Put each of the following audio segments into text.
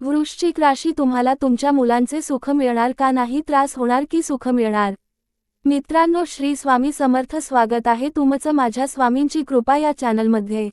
वृश्चिक राशी तुम्हाला तुमच्या मुलांचे सुख मिळणार का नाही त्रास होणार की सुख मिळणार? मित्रांनो श्री स्वामी समर्थ स्वागत आहे तुमचं माझ्या स्वामींची कृपा या चॅनलमध्ये.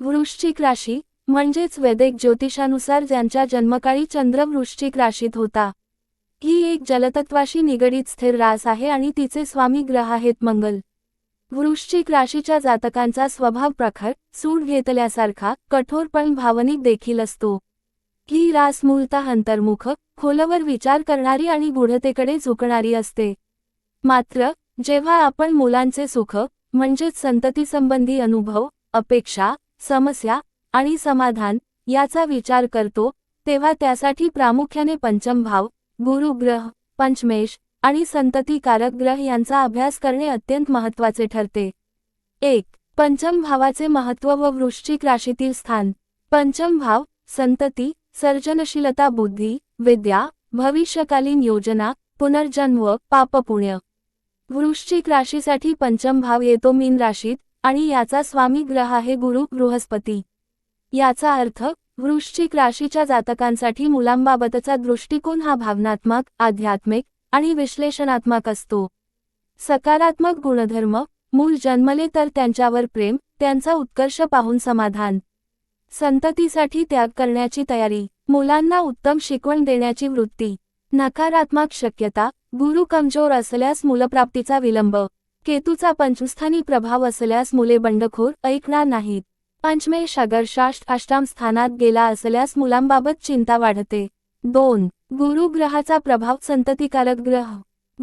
वृश्चिक राशी म्हणजेच वैदिक ज्योतिषानुसार ज्यांच्या जन्मकाळी चंद्र वृश्चिक राशीत होता. ही एक जलतत्वाशी निगडीत स्थिर रास आहे आणि तिचे स्वामी ग्रह आहेत मंगल. वृश्चिक राशीच्या जातकांचा स्वभाव प्रखर सूट घेतल्यासारखा कठोर पण भावनिक देखील असतो. ही रास मूलतः अंतर्मुख खोलवर विचार करणारी आणि गूढतेकडे झुकणारी असते. मात्र जेव्हा आपण मुलांचे सुख म्हणजेच संततीसंबंधी अनुभव अपेक्षा समस्या आणि समाधान याचा विचार करतो तेव्हा त्यासाठी प्रामुख्याने पंचम भाव गुरुग्रह पंचमेश आणि संतती कारक ग्रह यांचा अभ्यास करणे अत्यंत महत्त्वाचे ठरते. एक पंचम भावाचे महत्त्व व वृश्चिक राशीतील स्थान. पंचम भाव संतती सर्जनशीलता बुद्धी विद्या भविष्यकालीन योजना पुनर्जन्म पापपुण्य. वृश्चिक राशीसाठी पंचम भाव येतो मीन राशीत आणि याचा स्वामी ग्रह आहे गुरु बृहस्पती. याचा अर्थ वृश्चिक राशीच्या जातकांसाठी मुलांबाबतचा दृष्टिकोन हा भावनात्मक आध्यात्मिक आणि विश्लेषणात्मक असतो. सकारात्मक गुणधर्म मूल जन्मले तर त्यांच्यावर प्रेम त्यांचा उत्कर्ष पाहून समाधान. संततीसाठी त्याग करण्याची तयारी मुलांना उत्तम शिकवण देण्याची वृत्ती नकारात्मक शक्यता गुरु कमजोर असल्यास मुलप्राप्तीचा विलंब केतूचा पंचस्थानी प्रभाव असल्यास मुले बंडखोर ऐकणार नाहीत. पंचमेश अगरशाष्ट अष्टाम स्थानात गेला असल्यास मुलांबाबत चिंता वाढते. दोन गुरु ग्रहाचा प्रभाव संततिकारक ग्रह.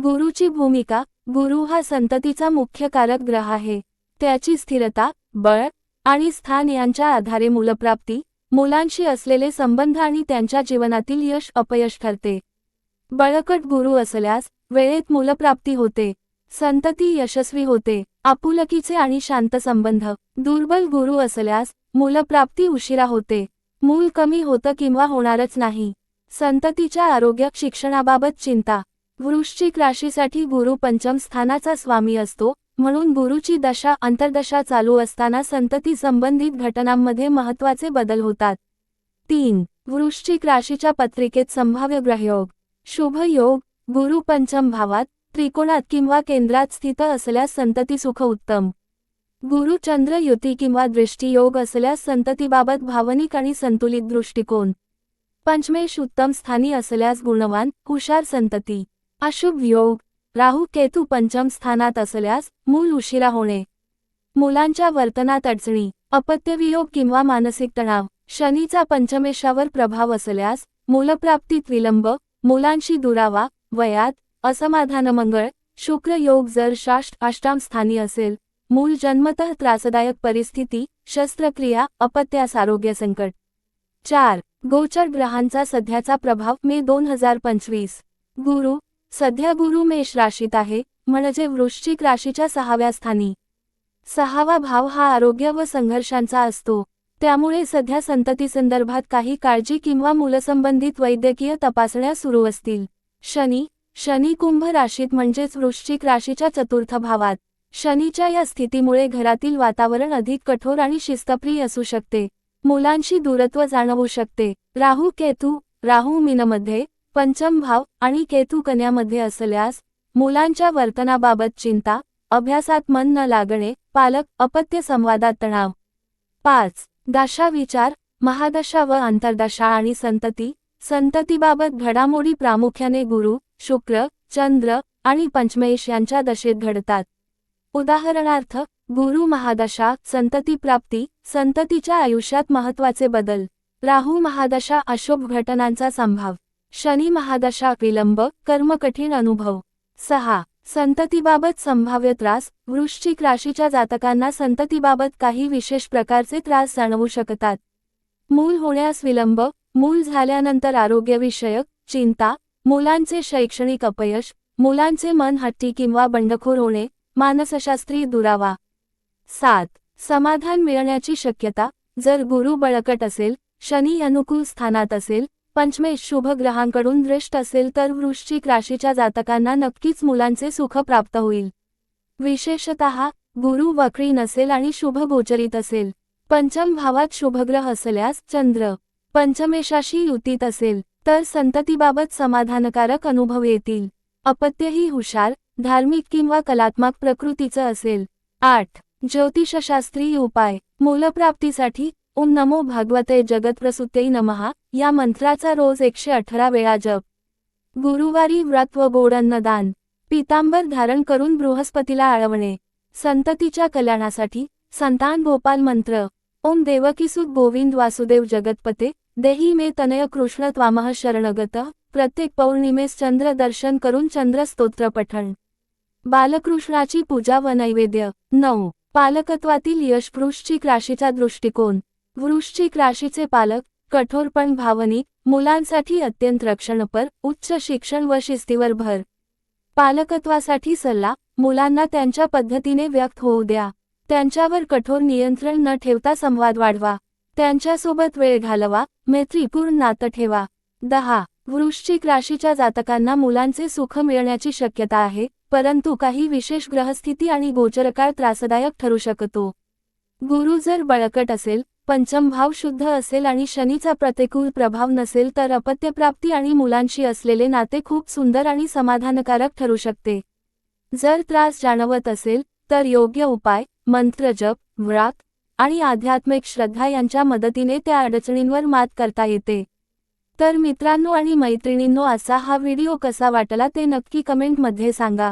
गुरुची भूमिका गुरु हा संततीचा मुख्य कारक ग्रह आहे. त्याची स्थिरता बळ आणि स्थान यांच्या आधारे मुलप्राप्ती मुलांशी असलेले संबंध आणि त्यांच्या जीवनातील यश अपयश ठरते. बळकट गुरु असल्यास वेळेत मुलप्राप्ती होते. संतती यशस्वी होते. आपुलकीचे आणि शांत संबंध. दुर्बल गुरु असल्यास मूलप्राप्ती उशिरा होते. मूल कमी होतं किंवा होणारच नाही. संततीच्या आरोग्य शिक्षणाबाबत चिंता. वृश्चिक राशीसाठी गुरु पंचम स्थानाचा स्वामी असतो. म्हणून गुरुची दशा अंतर्दशा चालू असताना संतती संबंधित घटनांमध्ये महत्त्वाचे बदल होतात. तीन वृश्चिक राशीच्या पत्रिकेत संभाव्य ग्रहयोग. शुभ योग गुरु पंचम भावात त्रिकोणात किंवा केंद्रात स्थित असल्यास संतती सुख उत्तम. गुरु चंद्र युती किंवा दृष्टियोग असल्यास संततीबाबत भावनिक आणि संतुलित दृष्टिकोन. पंचमेश उत्तम स्थानी असल्यास गुणवान हुशार संतती. अशुभ योग राहू केतू पंचम स्थानात असल्यास मूल उशिरा होणे. मुलांच्या वर्तनात अडचणी अपत्यवियोग किंवा मानसिक तणाव शनीचा पंचमेशावर प्रभाव असल्यास मूलप्राप्तीत विलंब मुलांशी दुरावा वयात असमाधान मंगळ शुक्र योग जर शाष्ट अष्टाम स्थानी असेल मूल जन्मतः त्रासदायक परिस्थिती शस्त्रक्रिया अपत्यास आरोग्य संकट. चार गोचर ग्रहांचा सध्याचा प्रभाव मे दोन हजार पंचवीस. गुरु सध्या गुरु मेष राशीत आहे म्हणजे वृश्चिक राशीच्या सहाव्या स्थानी. सहावा भाव हा आरोग्य व संघर्षांचा असतो. त्यामुळे सध्या संततीसंदर्भात काही काळजी किंवा मुलसंबंधित वैद्यकीय तपासण्या सुरू असतील. शनी शनी कुंभ राशीत म्हणजेच वृश्चिक राशीच्या चतुर्थ भावात. शनीच्या या स्थितीमुळे घरातील वातावरण अधिक कठोर आणि शिस्तप्रिय असू शकते. मुलांशी दूरत्व जाणवू शकते. राहू केतू राहू मीनमध्ये पंचम भाव आणि केतू कन्यामध्ये असल्यास मुलांच्या वर्तनाबाबत चिंता अभ्यासात मन न लागणे पालक अपत्य संवादात तणाव. पाच दशा विचार महादशा व आंतरदशा आणि संतती. संततीबाबत घडामोडी प्रामुख्याने गुरु शुक्र चंद्र आणि पंचमेश यांच्या दशेत घडतात. उदाहरणार्थ गुरु महादशा संतती प्राप्ती संततीच्या आयुष्यात महत्त्वाचे बदल. राहू महादशा अशुभ घटनांचा संभाव. शनी महादशा विलंब कर्म कठीण अनुभव. सहा. संततीबाबत संभाव्य त्रास वृश्चिक राशीच्या जातकांना संततीबाबत काही विशेष प्रकारचे त्रास जाणवू शकतात. मूल होण्यास विलंब मूल झाल्यानंतर आरोग्यविषयक चिंता मुलांचे शैक्षणिक अपयश मुलांचे मन हट्टी किंवा बंडखोर होणे मानसशास्त्रीय दुरावा. सात. समाधान मिळण्याची शक्यता जर गुरु बळकट असेल शनी अनुकूल स्थानात असेल पंचमेश शुभ ग्रहांकडून दृष्ट असेल तर वृश्चिक राशीच्या जातकांना नक्कीच मुलांचे सुख प्राप्त होईल. विशेषतः गुरु वक्री नसेल आणि शुभ गोचरित असेल. पंचम भावात शुभग्रह असल्यास चंद्र पंचमेशाशी युतीत असेल तर संततीबाबत समाधानकारक अनुभव येतील. अपत्यही हुशार धार्मिक किंवा कलात्मक प्रकृतीचं असेल. आठ ज्योतिषशास्त्रीय उपाय मूलप्राप्तीसाठी ओम नमो भागवते जगतप्रसुते नमहा या मंत्राचा रोज एकशे अठरा वेळा जप. गुरुवारी व्रत व गोड अन्नदान. पितांबर धारण करून बृहस्पतीला आळवणे. संततीच्या कल्याणासाठी संतान भोपाल मंत्र. ओम देवकीसुत गोविंद वासुदेव जगतपते. देही मे तनय कृष्ण त्वामह शरणगत. प्रत्येक पौर्णिमेस चंद्र दर्शन करून चंद्र स्तोत्र पठण. बालकृष्णाची पूजा व नैवेद्य. नऊ. पालकत्वातील यश राशीचा दृष्टिकोन. वृश्चिक राशीचे पालक कठोर पण भावनिक मुलांसाठी अत्यंत रक्षणपर उच्च शिक्षण व शिस्तीवर भर. पालकत्वासाठी सल्ला मुलांना त्यांच्या पद्धतीने व्यक्त होऊ द्या. त्यांच्यावर कठोर नियंत्रण न ठेवता संवाद वाढवा. त्यांच्यासोबत वेळ घालवा मैत्रीपूर्ण नातं ठेवा. दहा. वृश्चिक राशीच्या जातकांना मुलांचे सुख मिळण्याची शक्यता आहे परंतु काही विशेष ग्रहस्थिती आणि गोचरकाळ त्रासदायक ठरू शकतो. गुरु जर बळकट असेल पंचम भाव शुद्ध असेल आणि शनीचा प्रतिकूल प्रभाव नसेल तर अपत्यप्राप्ती आणि मुलांशी असलेले नाते खूप सुंदर आणि समाधानकारक ठरू शकते. जर त्रास जाणवत असेल तर योग्य उपाय मंत्र जप व्रात आणि आध्यात्मिक श्रद्धा यांच्या मदतीने त्या अडचणींवर मात करता येते. तर मित्रांनो आणि मैत्रिणींनो असा हा व्हिडिओ कसा वाटला ते नक्की कमेंटमध्ये सांगा.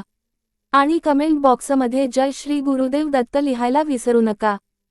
आणि कमेंट बॉक्समध्ये जय श्री गुरुदेव दत्त लिहायला विसरू नका.